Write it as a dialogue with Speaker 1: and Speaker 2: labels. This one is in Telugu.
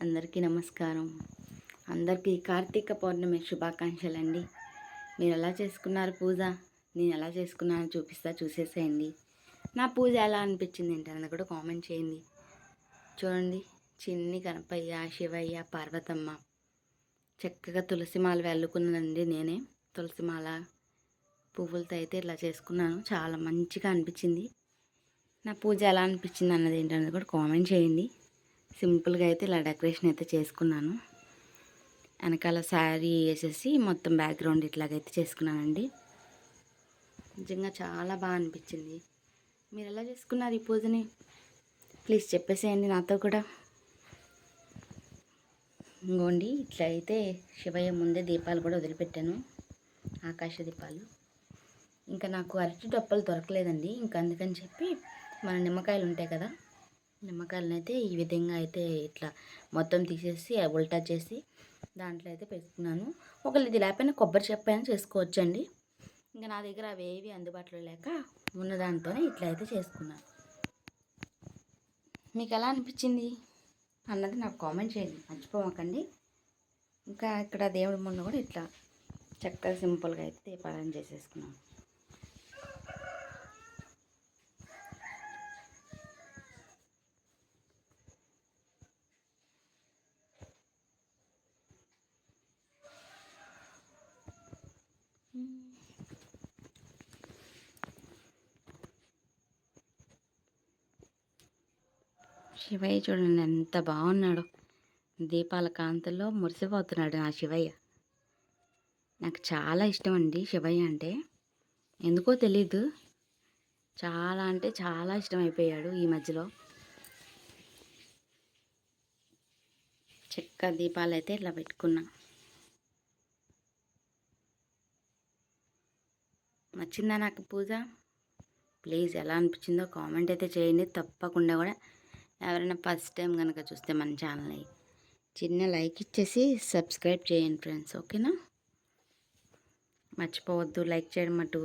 Speaker 1: అందరికీ నమస్కారం. అందరికీ కార్తీక పౌర్ణమి శుభాకాంక్షలు అండి మీరు ఎలా చేసుకున్నారు పూజ? నేను ఎలా చేసుకున్నాను చూపిస్తా చూసేసేయండి. నా పూజ ఎలా అనిపించింది ఏంటన్నది కూడా కామెంట్ చేయండి. చూడండి చిన్ని గణపయ్య శివయ్య పార్వతమ్మ. చక్కగా తులసి మాల వెళ్ళుకున్నానండి నేనే. తులసి మాల పువ్వులతో అయితే ఇలా చేసుకున్నాను. చాలా మంచిగా అనిపించింది. నా పూజ ఎలా అనిపించింది అన్నది ఏంటన్నది కూడా కామెంట్ చేయండి. సింపుల్గా అయితే ఇలా డెకరేషన్ అయితే చేసుకున్నాను. వెనకాల శారీ వేసేసి మొత్తం బ్యాక్గ్రౌండ్ ఇట్లాగైతే చేసుకున్నానండి. నిజంగా చాలా బాగా అనిపించింది. మీరు ఎలా చేసుకున్నారు ఈ పూజని? ప్లీజ్ చెప్పేసేయండి నాతో కూడా. ఇంకోండి ఇట్లా అయితే శివయ్య ముందే దీపాలు కూడా వదిలిపెట్టాను. ఆకాశ దీపాలు. ఇంకా నాకు అరటి డొప్పలు దొరకలేదండి. ఇంకా అందుకని చెప్పి మన నిమ్మకాయలు ఉంటాయి కదా నిమ్మకాయలను అయితే ఈ విధంగా అయితే ఇట్లా మొత్తం తీసేసి ఉల్టా చేసి దాంట్లో అయితే పెట్టుకున్నాను. ఒకళ్ళు ఇది లేకపోయినా కొబ్బరి చెప్ప చేసుకోవచ్చండి. ఇంకా నా దగ్గర అవి ఏవి అందుబాటులో లేక ఉన్న దాంతోనే ఇట్లా అయితే చేసుకున్నాను మీకు ఎలా అనిపించింది అన్నది నాకు కామెంట్ చేయండి. మర్చిపోమాకండి. ఇంకా ఇక్కడ దేవుడి ముందు కూడా ఇట్లా చక్కగా సింపుల్గా అయితే దీపాలను చేసేసుకున్నాను. శివయ్య చూడండి ఎంత బాగున్నాడు. దీపాల కాంతుల్లో మురిసిపోతున్నాడు నా శివయ్య. నాకు చాలా ఇష్టం అండి శివయ్య అంటే. ఎందుకో తెలీదు. చాలా అంటే చాలా ఇష్టం అయిపోయాడు ఈ మధ్యలో. చెక్క దీపాలు అయితే ఇట్లా పెట్టుకున్నా. నచ్చిందా నాకు పూజ? ప్లీజ్ ఎలా అనిపించిందో కామెంట్ అయితే చేయండి. తప్పకుండా కూడా ఎవరైనా ఫస్ట్ టైం కనుక చూస్తే మన ఛానల్ని చిన్న లైక్ ఇచ్చేసి సబ్స్క్రైబ్ చేయండి ఫ్రెండ్స్ ఓకేనా? మర్చిపోవద్దు లైక్ చేయడం మటు